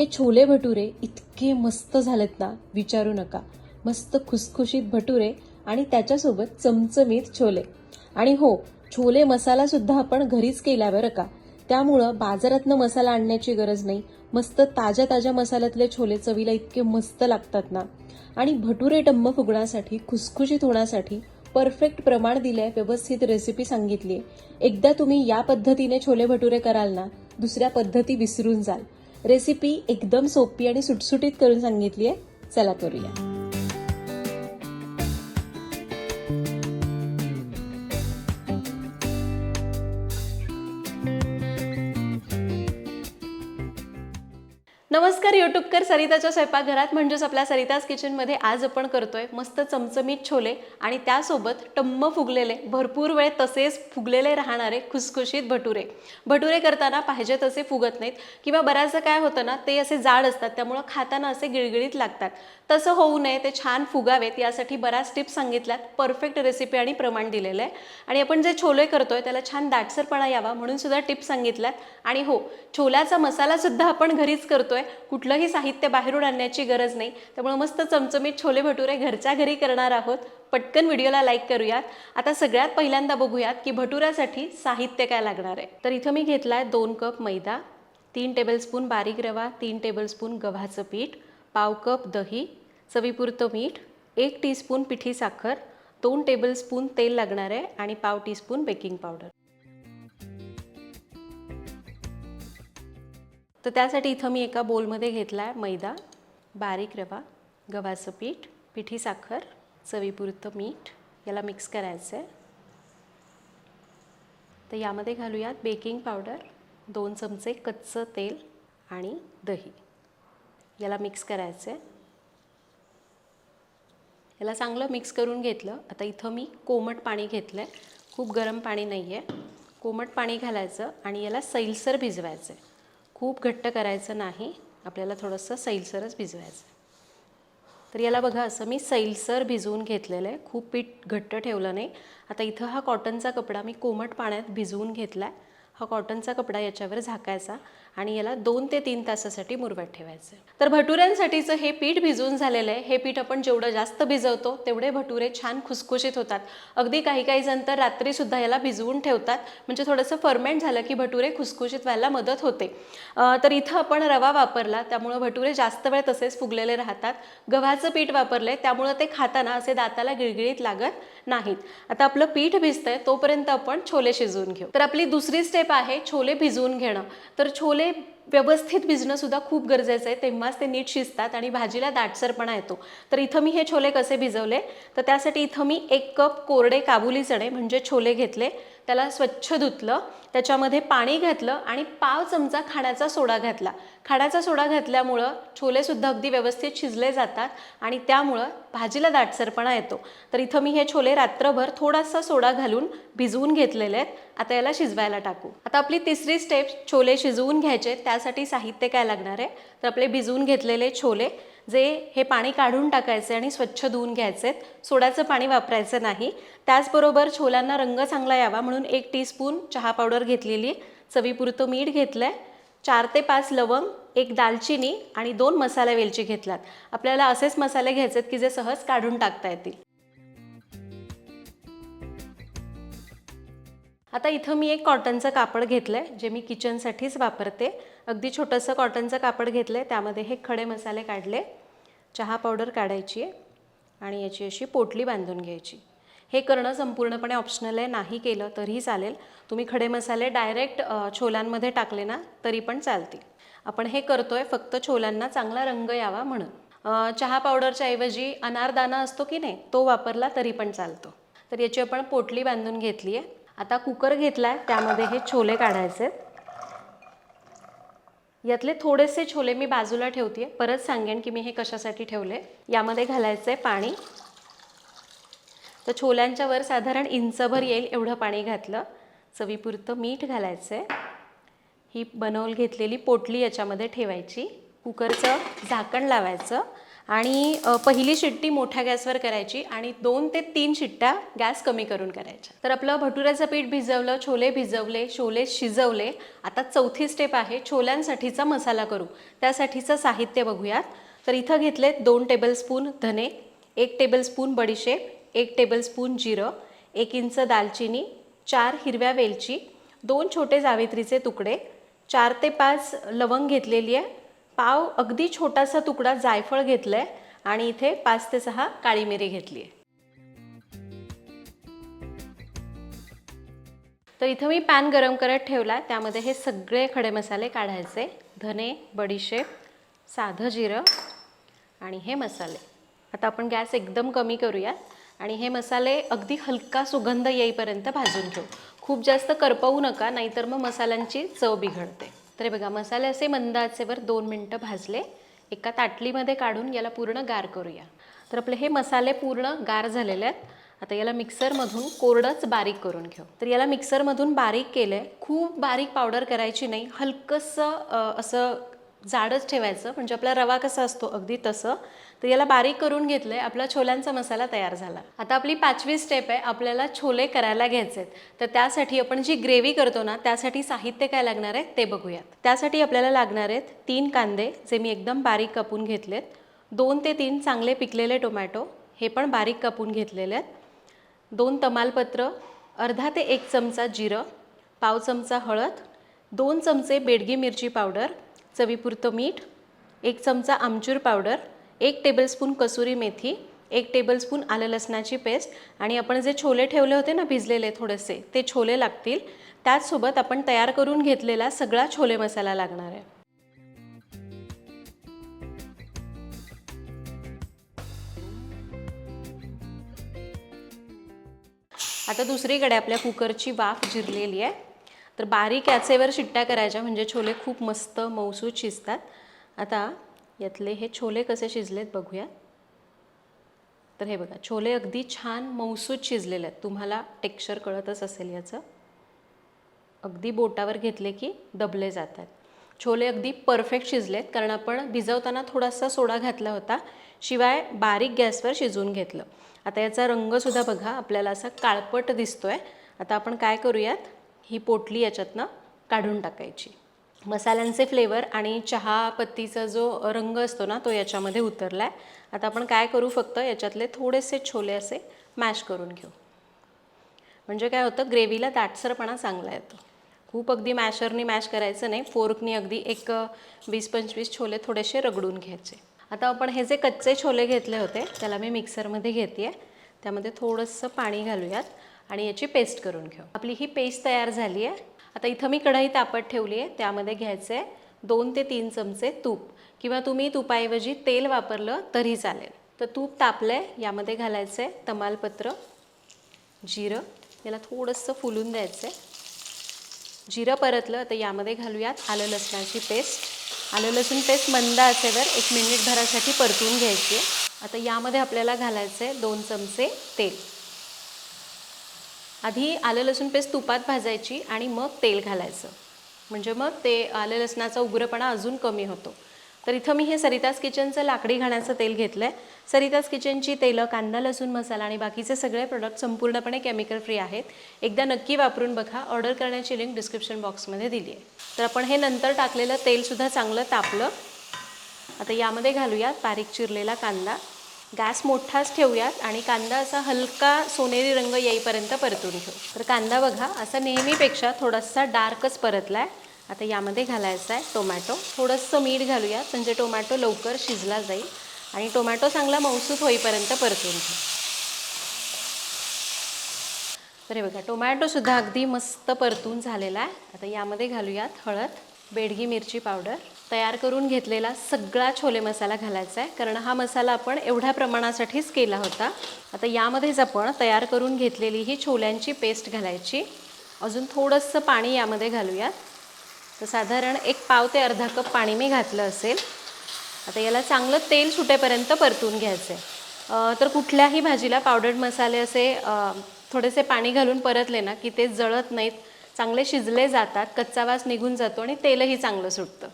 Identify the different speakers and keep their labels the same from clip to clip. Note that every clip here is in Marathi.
Speaker 1: हे छोले भटुरे इतके मस्त झालेत ना विचारू नका. मस्त खुसखुशीत भटुरे आणि त्याच्यासोबत चमचमीत छोले. आणि हो छोले मसाला सुद्धा आपण घरीच केला बरं का. त्यामुळं बाजारातनं मसाला आणण्याची गरज नाही. मस्त ताज्या ताज्या मसाल्यातले छोले चवीला इतके मस्त लागतात ना. आणि भटुरे टम्म फुगण्यासाठी खुसखुशीत होण्यासाठी परफेक्ट प्रमाण दिलंय व्यवस्थित रेसिपी सांगितली एकदा तुम्ही या पद्धतीने छोले भटुरे कराल ना दुसऱ्या पद्धती विसरून जाल. रेसिपी एकदम सोपी आणि सुटसुटीत करून सांगितली आहे चला करूया. नमस्कार युट्यूबकर सरिताच्या स्वयंपाकघरात म्हणजेच आपल्या सरिताज किचनमध्ये आज आपण करतोय मस्त चमचमीत छोले आणि त्यासोबत टम्म फुगलेले भरपूर वेळ तसेच फुगलेले राहणारे खुसखुशीत भटुरे. भटुरे करताना पाहिजे तसे फुगत नाहीत किंवा बऱ्याचदा काय होतं ना ते असे जाड असतात त्यामुळं खाताना असे गिळगिळीत लागतात. तसं होऊ नये ते छान फुगावेत यासाठी बऱ्याच टिप्स सांगितल्यात परफेक्ट रेसिपी आणि प्रमाण दिलेलं आहे. आणि आपण जे छोले करतोय त्याला छान दाटसरपणा यावा म्हणून सुद्धा टिप्स सांगितल्यात. आणि हो छोल्याचा मसालासुद्धा आपण घरीच करतोय कुठलंही साहित्य बाहेरून आणण्याची गरज नाही. त्यामुळे मस्त चमचमीत छोले भटुरे घरच्या घरी करणार आहोत. पटकन व्हिडिओला लाईक करूयात. आता सगळ्यात पहिल्यांदा बघूयात की भटुऱ्यासाठी साहित्य काय लागणार आहे. तर इथं मी घेतला आहे दोन कप मैदा तीन टेबलस्पून बारीक रवा तीन टेबलस्पून गव्हाचं पीठ पाव कप दही चवीपुरतं मीठ एक टीस्पून पिठी साखर दोन टेबलस्पून तेल लागणार आहे आणि पाव टीस्पून बेकिंग पावडर तर त्यासाठी इथं मी एका बोलमध्ये घेतला आहे मैदा बारीक रवा गव्हाचं पीठ पिठी साखर चवीपुरतं मीठ याला मिक्स करायचं आहे तर यामध्ये घालूयात बेकिंग पावडर दोन चमचे कच्चं तेल आणि दही. याला मिक्स करायचं आहे याला चांगलं मिक्स करून घेतलं. आता इथं मी कोमट पाणी घेतलं आहे खूप गरम पाणी नाही आहे कोमट पाणी घालायचं आणि याला सैलसर भिजवायचं आहे खूप घट्ट करायचं नाही. आपल्याला थोडंसं सैलसरच भिजवायचं. तर याला बघा असं मी सैलसर भिजवून घेतलेलं आहे खूप पीठ घट्ट ठेवलं नाही. आता इथं हा कॉटनचा कपडा मी कोमट पाण्यात भिजवून घेतला आहे हा कॉटनचा कपडा याच्यावर झाकायचा. आणि याला दोन ते तीन तासासाठी मुरवत ठेवायचं. आहे तर भटुऱ्यांसाठीचं हे पीठ भिजवून झालेलं आहे. हे पीठ आपण जेवढं जास्त भिजवतो तेवढे भटुरे छान खुसखुशीत होतात. अगदी काही काही जण तर रात्रीसुद्धा याला भिजवून ठेवतात. म्हणजे थोडंसं फर्मेंट झालं की भटुरे खुसखुशीत व्हायला मदत होते. तर इथं आपण रवा वापरला त्यामुळं भटुरे जास्त वेळ तसेच फुगलेले राहतात. गव्हाचं पीठ वापरले त्यामुळं ते खाताना असे दाताला गिळगिळीत लागत नाहीत. आता आपलं पीठ भिजतंय तोपर्यंत आपण छोले शिजवून घेऊ. तर आपली दुसरी स्टेप आहे छोले भिजवून घेणं. तर छोले व्यवस्थित भिजणं सुद्धा खूप गरजेचं आहे. तेव्हाच ते नीट शिजतात आणि भाजीला दाटसरपणा येतो. तर इथं मी हे छोले कसे भिजवले? तर त्यासाठी इथं मी एक कप कोरडे काबुली चणे म्हणजे छोले घेतले. त्याला स्वच्छ धुतलं त्याच्यामध्ये पाणी घातलं आणि पाव चमचा खाण्याचा सोडा घातला. खाण्याचा सोडा घातल्यामुळं छोलेसुद्धा अगदी व्यवस्थित शिजले जातात आणि त्यामुळं भाजीला दाटसरपणा येतो. तर इथं मी हे छोले रात्रभर थोडासा सोडा घालून भिजवून घेतलेले आहेत. आता याला शिजवायला टाकू. आता आपली तिसरी स्टेप छोले शिजवून घ्यायचे त्यासाठी साहित्य काय लागणार आहे? तर आपले भिजवून घेतलेले छोले जे हे पाणी काढून टाकायचे आणि स्वच्छ धुवून घ्यायचे सोड्याचं पाणी वापरायचं नाही. त्याचबरोबर छोल्यांना रंग चांगला यावा म्हणून एक टीस्पून चहा पावडर घेतलेली चवीपुरतं मीठ घेतलं आहे चार ते पाच लवंग एक दालचिनी आणि दोन मसाला वेलची घेतलात. आपल्याला असेच मसाले घ्यायचे की जे सहज काढून टाकता येतील. आता इथं मी एक कॉटनचं कापड घेतलं आहे जे मी किचनसाठीच वापरते. अगदी छोटंसं कॉटनचं कापड घेतलं आहे त्यामध्ये हे खडे मसाले काढले. चहा पावडर काढायची आहे आणि याची अशी पोटली बांधून घ्यायची. हे करणं संपूर्णपणे ऑप्शनल आहे नाही केलं तरीही चालेल. तुम्ही खडे मसाले डायरेक्ट छोल्यांमध्ये टाकले ना तरी पण चालतील. आपण हे करतो आहे फक्त छोल्यांना चांगला रंग यावा म्हणून. चहा पावडरच्या ऐवजी अनारदाना असतो की नाही तो वापरला तरी पण चालतो. तर याची आपण पोटली बांधून घेतली आहे. आता कुकर घेतला आहे त्यामध्ये हे छोले काढायचे यातले थोडेसे छोले मी बाजूला ठेवते परत सांगेन की मी हे कशासाठी ठेवले. यामध्ये घालायचं आहे पाणी. तर छोल्यांच्या वर साधारण इंचभर येईल एवढं पाणी घातलं. चवीपुरतं मीठ घालायचं आहे ही बनवून घेतलेली पोटली याच्यामध्ये ठेवायची. कुकरचं झाकण लावायचं. आणि पहिली शिट्टी मोठ्या गॅसवर करायची आणि दोन ते तीन शिट्ट्या गॅस कमी करून करायच्या. तर आपलं भटुऱ्याचं पीठ भिजवलं छोले भिजवले छोले शिजवले. आता चौथी स्टेप आहे छोल्यांसाठीचा मसाला करू. त्यासाठीचं साहित्य बघूयात. तर इथं घेतले दोन टेबलस्पून धने एक टेबलस्पून बडीशेप एक टेबलस्पून जिरं एक इंच दालचिनी चार हिरव्या वेलची दोन छोटे जावित्रीचे तुकडे चार ते पाच लवंग घेतलेली आहे. पाव अगदी छोटासा तुकडा जायफळ घेतलं आहे आणि इथे पाच ते सहा काळी मिरी घेतली आहे तर इथं मी पॅन गरम करत ठेवला त्यामध्ये हे सगळे खडे मसाले काढायचे. धने बडीशेप साधं जिरं आणि हे मसाले. आता आपण गॅस एकदम कमी करूया आणि हे मसाले अगदी हलका सुगंध येईपर्यंत भाजून घेऊ. खूप जास्त करपवू नका नाहीतर मग मसाल्यांची चव बिघडते. तर हे बघा मसाले असे मंद आचेवर दोन मिनटं भाजले. एका ताटलीमध्ये काढून याला पूर्ण गार करूया. तर आपले हे मसाले पूर्ण गार झालेले आहेत. आता याला मिक्सरमधून कोरडंच बारीक करून घेऊ. तर याला मिक्सरमधून बारीक केलं आहे खूप बारीक पावडर करायची नाही. हलकंसं असं जाडच ठेवायचं. म्हणजे आपला रवा कसा असतो अगदी तसं. तर याला बारीक करून घेतलं आहे आपला छोल्यांचा मसाला तयार झाला. आता आपली पाचवी स्टेप आहे आपल्याला छोले करायला घ्यायचे आहेत तर त्यासाठी आपण जी ग्रेव्ही करतो ना त्यासाठी साहित्य काय लागणार आहे ते बघूयात. त्यासाठी आपल्याला लागणार आहेत तीन कांदे जे मी एकदम बारीक कापून घेतलेत. दोन ते तीन चांगले पिकलेले टोमॅटो हे पण बारीक कापून घेतलेले आहेत. दोन तमालपत्र अर्धा ते एक चमचा जिरं पाव चमचा हळद दोन चमचे बेडगी मिरची पावडर चवीपुरतं मीठ एक चमचा आमचूर पावडर एक टेबलस्पून कसुरी मेथी एक टेबलस्पून आलं लसणाची पेस्ट आणि आपण जे छोले ठेवले होते ना भिजलेले थोडेसे ते छोले लागतील. त्याचसोबत आपण तयार करून घेतलेला सगळा छोले मसाला लागणार आहे. आता दुसरीकडे आपल्या कुकरची वाफ जिरलेली आहे. तर बारीक याचेवर शिट्ट्या करायच्या म्हणजे छोले खूप मस्त मऊसू शिजतात. आता यातले हे छोले कसे शिजलेत बघूया. तर हे बघा छोले अगदी छान मौसूद शिजलेले आहेत. तुम्हाला टेक्स्चर कळतच असेल याचं. अगदी बोटावर घेतले की दबले जातात. छोले अगदी परफेक्ट शिजलेत कारण आपण भिजवताना थोडासा सोडा घातला होता शिवाय बारीक गॅसवर शिजवून घेतलं. आता याचा रंगसुद्धा बघा आपल्याला असा काळपट दिसतो आहे आता आपण काय करूयात? ही पोटली याच्यातनं काढून टाकायची. मसाल्यांचे फ्लेवर आणि चहा पत्तीचा जो रंग असतो ना तो याच्यामध्ये उतरला आहे आता आपण काय करू फक्त याच्यातले थोडेसे छोले असे मॅश करून घेऊ. म्हणजे काय होतं ग्रेव्हीला दाटसरपणा चांगला येतो. खूप अगदी मॅशरनी मॅश करायचं नाही फोर्कनी अगदी एक वीस पंचवीस छोले थोडेसे रगडून घ्यायचे. आता आपण हे जे कच्चे छोले घेतले होते त्याला मी मिक्सरमध्ये घेते आहे त्यामध्ये थोडंसं पाणी घालूयात आणि याची पेस्ट करून घेऊ. आपली ही पेस्ट तयार झाली आहे आता इथं मी कढई तापत ठेवली आहे. त्यामध्ये घ्यायचं आहे दोन ते तीन चमचे तूप. किंवा तुम्ही तुपाऐवजी तेल वापरलं तरी चालेल. तर तूप तापलं आहे यामध्ये घालायचं आहे तमालपत्र जिरं. याला थोडंसं फुलून द्यायचं आहे जिरं परतलं तर यामध्ये घालूयात आलं लसणाची पेस्ट. आलं लसूण पेस्ट मंद असेवर एक मिनिटभरासाठी परतून घ्यायची आहे. आता यामध्ये आपल्याला घालायचं आहे दोन चमचे तेल. आधी आलं लसूण पेस्ट तुपात भाजायची आणि मग तेल घालायचं. म्हणजे मग ते आलं लसणाचा उग्रपणा अजून कमी होतो. तर इथं मी हे सरिताज किचनचं लाकडी घाण्याचं तेल घेतलं आहे सरिताज किचनची तेलं कांदा लसूण मसाला आणि बाकीचे सगळे प्रोडक्ट संपूर्णपणे केमिकल फ्री आहेत. एकदा नक्की वापरून बघा. ऑर्डर करण्याची लिंक डिस्क्रिप्शन बॉक्समध्ये दिली आहे तर आपण हे नंतर टाकलेलं तेलसुद्धा चांगलं तापलं. आता यामध्ये घालूयात बारीक चिरलेला कांदा. गॅस मोठाच ठेवूयात आणि कांदा असा हलका सोनेरी रंग येईपर्यंत परतून घेऊ. तर कांदा बघा असा नेहमीपेक्षा थोडासा डार्कच परतला आहे आता यामध्ये घालायचा आहे टोमॅटो. थोडंसं मीठ घालूयात म्हणजे टोमॅटो लवकर शिजला जाईल आणि टोमॅटो चांगला मौसूत होईपर्यंत परतून घेऊ. तर हे बघा टोमॅटोसुद्धा अगदी मस्त परतून झालेला आहे. आता यामध्ये घालूयात हळद बेडगी मिरची पावडर. तयार करून घेतलेला सगळा छोले मसाला घालायचा आहे. कारण हा मसाला आपण एवढ्या प्रमाणासाठीच केला होता. आता यामध्येच आपण तयार करून घेतलेली ही छोल्यांची पेस्ट घालायची. अजून थोडंसं पाणी यामध्ये घालूयात. तर साधारण एक पाव ते अर्धा कप पाणी मी घातलं असेल. आता याला चांगलं तेल सुटेपर्यंत परतून घ्यायचं आहे तर कुठल्याही भाजीला पावडर्ड मसाले असे थोडेसे पाणी घालून परतले ना की ते जळत नाहीत चांगले शिजले जातात कच्चा वास निघून जातो आणि तेलही चांगलं सुटतं.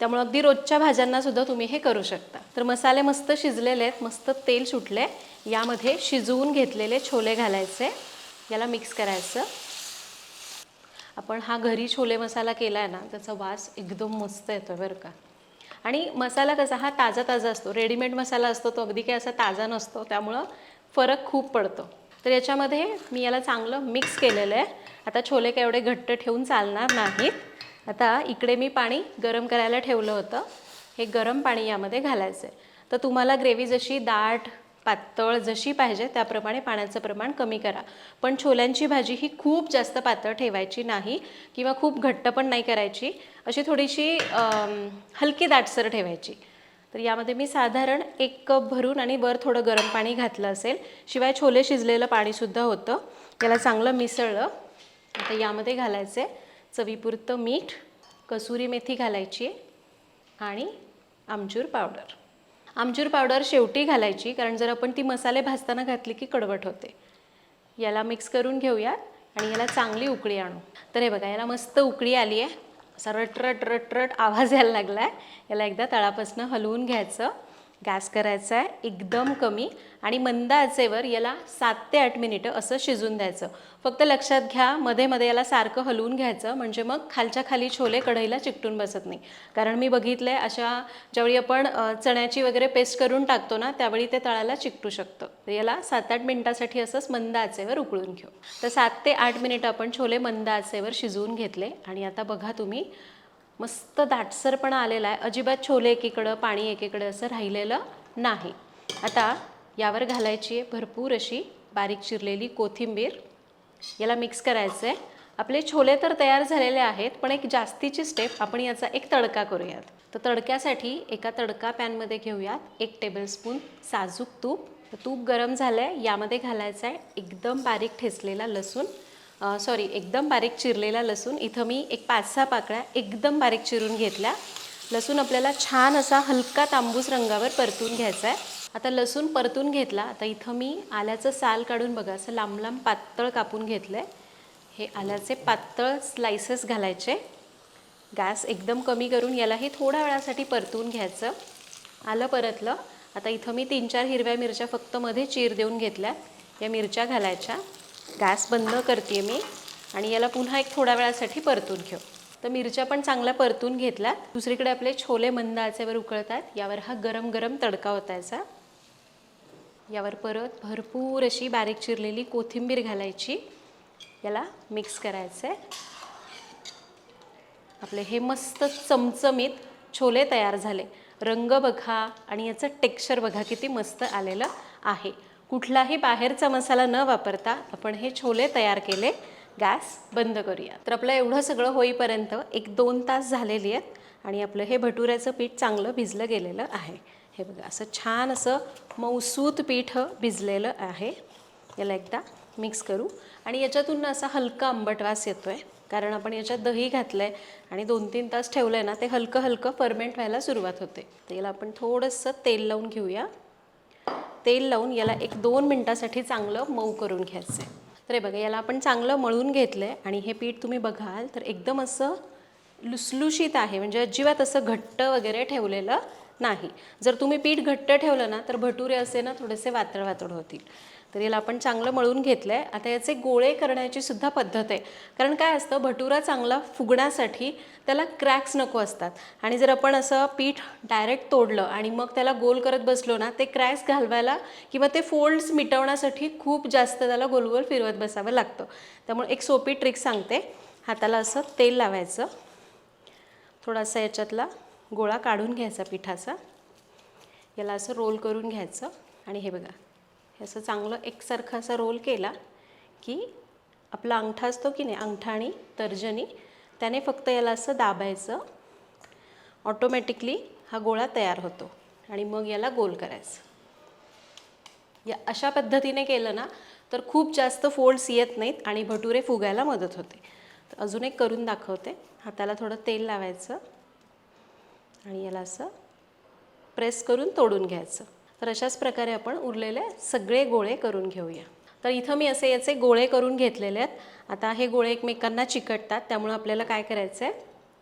Speaker 1: त्यामुळे अगदी रोजच्या भाज्यांना सुद्धा तुम्ही हे करू शकता. तर मसाले मस्त शिजलेले आहेत मस्त तेल सुटले. यामध्ये शिजवून घेतलेले छोले घालायचे. याला मिक्स करायचं. आपण हा घरी छोले मसाला केला आहे ना त्याचा वास एकदम मस्त येतो बरं का. आणि मसाला कसा हा ताजा ताजा असतो. रेडीमेड मसाला असतो तो अगदी काही असा ताजा नसतो. त्यामुळं फरक खूप पडतो. तर याच्यामध्ये मी याला चांगलं मिक्स केलेलं आहे. आता छोले काय एवढे घट्ट ठेवून चालणार नाहीत. आता इकडे मी पाणी गरम करायला ठेवलं होतं. हे गरम पाणी यामध्ये घालायचं आहे तर तुम्हाला ग्रेव्ही जशी दाट पातळ जशी पाहिजे त्याप्रमाणे पाण्याचं प्रमाण कमी करा. पण छोल्यांची भाजी ही खूप जास्त पातळ ठेवायची नाही किंवा खूप घट्ट पण नाही करायची. अशी थोडीशी हलकी दाटसर ठेवायची. तर यामध्ये मी साधारण एक कप भरून आणि वर थोडं गरम पाणी घातलं असेल. शिवाय छोले शिजलेलं पाणीसुद्धा होतं. याला चांगलं मिसळलं. आता यामध्ये घालायचं आहे चवीपुरतं मीठ कसुरी मेथी घालायची आहे आणि आमचूर पावडर. आमचूर पावडर शेवटी घालायची कारण जर आपण ती मसाले भाजताना घातली की कडवट होते. याला मिक्स करून घेऊयात आणि याला चांगली उकळी आणू. तर हे बघा याला मस्त उकळी आली आहे. असा रट रटरट आवाज यायला लागला आहे याला एकदा तळापासनं हलवून घ्यायचं. गॅस करायचा आहे एकदम कमी आणि मंद आचेवर याला सात ते आठ मिनिटं असं शिजून द्यायचं. फक्त लक्षात घ्या मध्ये मध्ये याला सारखं हलवून घ्यायचं म्हणजे मग खालच्या खाली छोले कढईला चिकटून बसत नाही. कारण मी बघितलं आहे अशा ज्यावेळी आपण चण्याची वगैरे पेस्ट करून टाकतो ना त्यावेळी ते तळाला चिकटू शकतं. तर याला सात आठ मिनिटासाठी असंच मंद आचेवर उकळून घेऊ. तर सात ते आठ मिनिटं आपण छोले मंद आचेवर शिजवून घेतले आणि आता बघा तुम्ही मस्त दाटसरपणा आलेला आहे. अजिबात छोले एकीकडं पाणी एकीकडं असं राहिलेलं नाही. आता यावर घालायची आहे भरपूर अशी बारीक चिरलेली कोथिंबीर. याला मिक्स करायचं आहे आपले छोले तर तयार झालेले आहेत पण एक जास्तीची स्टेप आपण याचा एक तडका करूयात. तर तडक्यासाठी एका तडका पॅनमध्ये घेऊयात. एक टेबलस्पून साजूक तूप. तूप गरम झालं आहे यामध्ये घालायचं आहे एकदम बारीक ठेचलेला लसूण. सॉरी एकदम बारीक चिरलेला लसूण. इथं मी एक पाच सहा पाकळ्या एकदम बारीक चिरून घेतल्या. लसूण आपल्याला छान असा हलका तांबूस रंगावर परतून घ्यायचा आहे. आता लसूण परतून घेतला. आता इथं मी आल्याचं साल काढून बघा. असं लांब लांब पातळ कापून घेतलं आहे हे आल्याचे पातळ स्लायसेस घालायचे. गॅस एकदम कमी करून यालाही थोड्या वेळासाठी परतून घ्यायचं. आलं परतलं. आता इथं मी तीन चार हिरव्या मिरच्या फक्त मध्ये चीर देऊन घेतल्या. या मिरच्या घालायच्या. गॅस बंद करते मी आणि याला पुन्हा एक थोड्या वेळासाठी परतून घेऊ. तर मिरच्या पण चांगल्या परतून घेतल्यात. दुसरीकडे आपले छोले मंद आचेवर उकळतात. यावर हा गरम गरम तडका होतायचा यावर परत भरपूर अशी बारीक चिरलेली कोथिंबीर घालायची. याला मिक्स करायचं आहे आपले हे मस्त चमचमीत छोले तयार झाले. रंग बघा आणि याचं टेक्स्चर बघा किती मस्त आलेलं आहे. कुठलाही बाहेरचा मसाला न वापरता आपण हे छोले तयार केले. गॅस बंद करूया. तर आपलं एवढं सगळं होईपर्यंत एक दोन तास झालेली आहेत आणि आपलं हे भटुऱ्याचं पीठ चांगलं भिजलं गेलेलं आहे. हे बघा असं छान असं मौसूत पीठ भिजलेलं आहे. याला एकदा मिक्स करू. आणि याच्यातून असा हलका आंबट वास येतो आहे कारण आपण याच्यात दही घातलं आहे आणि दोन तीन तास ठेवलं आहे ना ते हलकं हलकं फर्मेंट व्हायला सुरुवात होते. तर याला आपण थोडंसं तेल लावून घेऊया. तेल लावून याला एक दोन मिनटासाठी चांगलं मऊ करून घ्यायचं आहे तर हे बघा याला आपण चांगलं मळून घेतलं आहे आणि हे पीठ तुम्ही बघाल तर एकदम असं लुसलुशीत आहे. म्हणजे अजिबात असं घट्ट वगैरे ठेवलेलं नाही. जर तुम्ही पीठ घट्ट ठेवलं ना तर भटुरे असे ना थोडेसे वातळ वातळ होतील. तर याला आपण चांगलं मळून घेतलं आहे आता याचे गोळे करण्याची सुद्धा पद्धत आहे. कारण काय असतं भटुरा चांगला फुगण्यासाठी त्याला क्रॅक्स नको असतात. आणि जर आपण असं पीठ डायरेक्ट तोडलं आणि मग त्याला गोल करत बसलो ना ते क्रॅक्स घालवायला किंवा ते फोल्ड्स मिटवण्यासाठी खूप जास्त त्याला गोलगोल फिरवत बसावं लागतं. त्यामुळे एक सोपी ट्रिक सांगते. हाताला असं तेल लावायचं. थोडासा याच्यातला गोळा काढून घ्यायचा पिठाचा. याला असं रोल करून घ्यायचं. आणि हे बघा. असं चांगलं एकसारखा असा रोल केला की आपला अंगठा असतो की नाही अंगठा आणि तर्जनी त्याने फक्त याला असं दाबायचं. ऑटोमॅटिकली हा गोळा तयार होतो आणि मग याला गोल करायचं. या अशा पद्धतीने केलं ना तर खूप जास्त फोल्ड्स येत नाहीत आणि भटुरे फुगायला मदत होते. तर अजून एक करून दाखवते. हाताला थोडं तेल लावायचं आणि याला असं प्रेस करून तोडून घ्यायचं. तर अशाच प्रकारे आपण उरलेले सगळे गोळे करून घेऊया. तर इथं मी असे याचे गोळे करून घेतलेले आहेत. आता हे गोळे एकमेकांना चिकटतात त्यामुळं आपल्याला काय करायचं आहे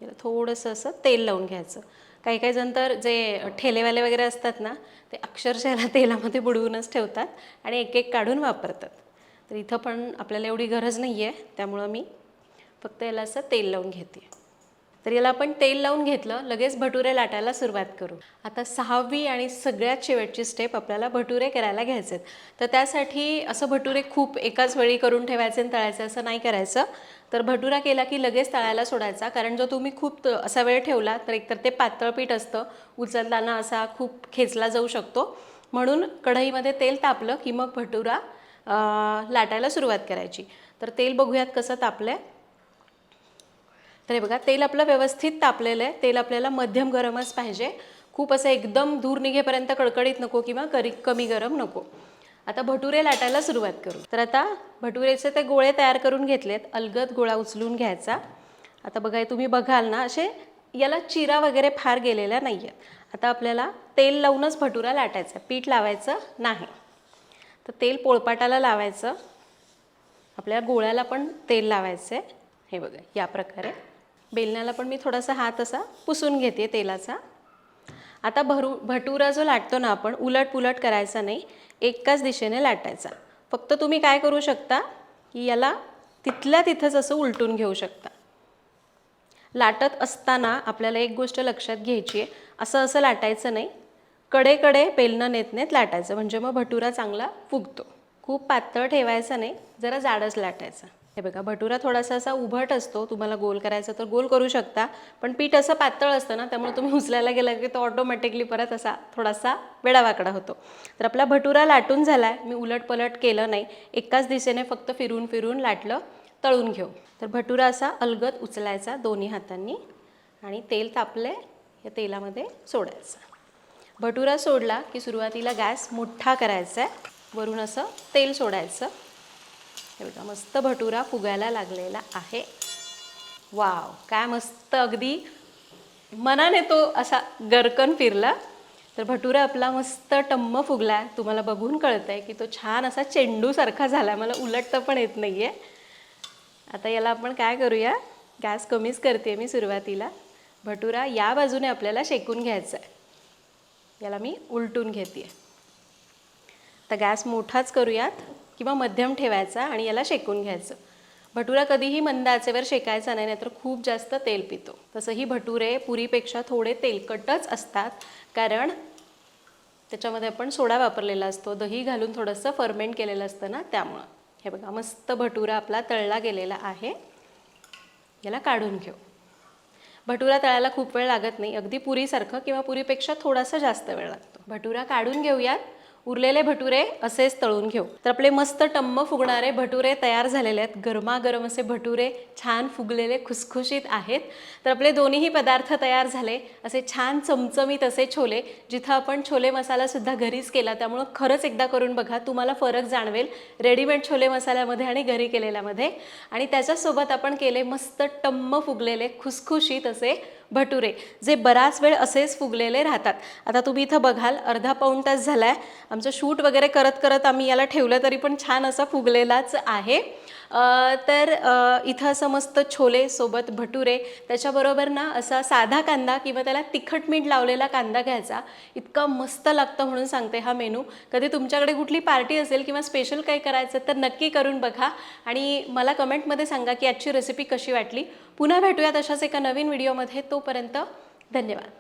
Speaker 1: याला थोडंसं असं तेल लावून घ्यायचं. काही काही जण तर जे ठेलेवाले वगैरे असतात ना ते अक्षरशः याला तेलामध्ये बुडवूनच ठेवतात आणि एक एक काढून वापरतात. तर इथं पण आपल्याला एवढी गरज नाही आहे त्यामुळं मी फक्त याला असं तेल लावून घेते. तर याला आपण तेल लावून घेतलं लगेच भटुरे लाटायला सुरुवात करू. आता सहावी आणि सगळ्यात शेवटची स्टेप आपल्याला भटुरे करायला घ्यायचे आहेत तर त्यासाठी असं भटुरे खूप एकाच वेळी करून ठेवायचे आणि तळायचे असं नाही करायचं. तर भटुरा केला की लगेच तळायला सोडायचा कारण जर तुम्ही खूप असा वेळ ठेवला तर एकतर ते पातळ पीठ असतं उचलताना असा खूप खेचला जाऊ शकतो. म्हणून कढईमध्ये तेल तापलं की मग भटुरा लाटायला सुरुवात करायची. तर तेल बघूयात कसं तापलं आहे तर हे बघा तेल आपलं व्यवस्थित तापलेलं आहे. तेल आपल्याला मध्यम गरमच पाहिजे. खूप असं एकदम दूर निघेपर्यंत कडकडीत नको किंवा करी कमी गरम नको. आता भटुरे लाटायला सुरुवात करू. तर आता भटुरेचे ते गोळे तयार करून घेतलेत. अलगद गोळा उचलून घ्यायचा. आता बघा हे तुम्ही बघाल ना असे याला चिरा वगैरे फार गेलेल्या नाही आहेत आता आपल्याला तेल लावूनच भटुरा लाटायचा. पीठ लावायचं नाही. तर तेल पोळपाटाला लावायचं. आपल्या गोळ्याला पण तेल लावायचं आहे हे बघा या प्रकारे. बेलण्याला पण मी थोडासा हात असा पुसून घेते तेलाचा. आता भरू भटुरा जो लाटतो ना आपण उलट पुलट करायचा नाही एकाच दिशेने लाटायचा. फक्त तुम्ही काय करू शकता की याला तिथल्या तिथंच असं उलटून घेऊ शकता. लाटत असताना आपल्याला एक गोष्ट लक्षात घ्यायची आहे असं असं लाटायचं नाही कडेकडे पेलनं नेत नेत लाटायचं म्हणजे मग भटुरा चांगला फुगतो. खूप पातळ ठेवायचा नाही जरा जाडच लाटायचा. हे बघा भटुरा थोडासा असा उभट असतो. तुम्हाला गोल करायचा तर गोल करू शकता. पण पीठ असं पातळ असतं ना त्यामुळे तुम्ही उचलायला गेला की तो ऑटोमॅटिकली परत असा थोडासा वेडावाकडा होतो. तर आपला भटुरा लाटून झाला आहे मी उलट पलट केलं नाही. एकाच दिशेने फक्त फिरून फिरून लाटलं तळून घेऊ. तर भटुरा असा अलगद उचलायचा दोन्ही हातांनी आणि तेल तापले या तेलामध्ये सोडायचं. भटुरा सोडला की सुरुवातीला गॅस मोठा करायचा आहे वरून असं तेल सोडायचं. हे बघा मस्त भटुरा फुगायला लागलेला आहे. वाव काय मस्त अगदी मनाने तो असा गरकन फिरला. तर भटुरा आपला मस्त टम्म फुगला. आहे तुम्हाला बघून कळतं आहे की तो छान असा चेंडूसारखा झाला आहे मला उलटतं पण येत नाही आहे आता याला आपण काय करूया? गॅस कमीच करते मी सुरुवातीला. भटुरा या बाजूने आपल्याला शेकून घ्यायचा आहे याला मी उलटून घेते आता गॅस मोठाच करूयात. किंवा मध्यम ठेवायचा आणि याला शेकून घ्यायचं. भटुरा कधीही मंद आचेवर शेकायचा नाही नाहीतर खूप जास्त तेल पितो. तसंही भटुरे पुरीपेक्षा थोडे तेलकटच असतात कारण त्याच्यामध्ये आपण सोडा वापरलेला असतो दही घालून थोडंसं फर्मेंट केलेलं असतं ना त्यामुळं. हे बघा मस्त भटुरा आपला तळला गेलेला आहे. याला काढून घेऊ. भटुरा तळायला खूप वेळ लागत नाही अगदी पुरीसारखं किंवा पुरीपेक्षा थोडासा जास्त वेळ लागतो. भटुरा काढून घेऊयात. उरलेले भटुरे असेच तळून घेऊ. तर आपले मस्त टम्म फुगणारे भटुरे तयार झालेले आहेत. गरमागरम असे भटुरे छान फुगलेले खुसखुशीत आहेत. तर आपले दोन्हीही पदार्थ तयार झाले. असे छान चमचमीत असे छोले जिथं आपण छोले मसालासुद्धा घरीच केला. त्यामुळं खरंच एकदा करून बघा तुम्हाला फरक जाणवेल रेडीमेड छोले मसाल्यामध्ये आणि घरी केलेल्यामध्ये. आणि त्याच्यासोबत आपण केले मस्त टम्म फुगलेले खुसखुशीत असे भटुरे जे बराच वेळ असेच फुगलेले राहतात. आता तुम्ही इथं बघाल अर्धा पाऊण तास झाला आहे आमचं शूट वगैरे करत करत आम्ही याला ठेवलं तरी पण छान असा फुगलेलाच आहे. तर इथं असं मस्त छोले सोबत भटुरे त्याच्याबरोबर ना असा साधा कांदा किंवा त्याला तिखट मीठ लावलेला कांदा घ्यायचा. इतका मस्त लागतं म्हणून सांगते हा मेनू. कधी तुमच्याकडे कुठली पार्टी असेल किंवा स्पेशल काही करायचं तर नक्की करून बघा. आणि मला कमेंटमध्ये सांगा की आजची रेसिपी कशी वाटली? पुन्हा भेटूयात अशाच एका नवीन व्हिडिओमध्ये. तोपर्यंत धन्यवाद.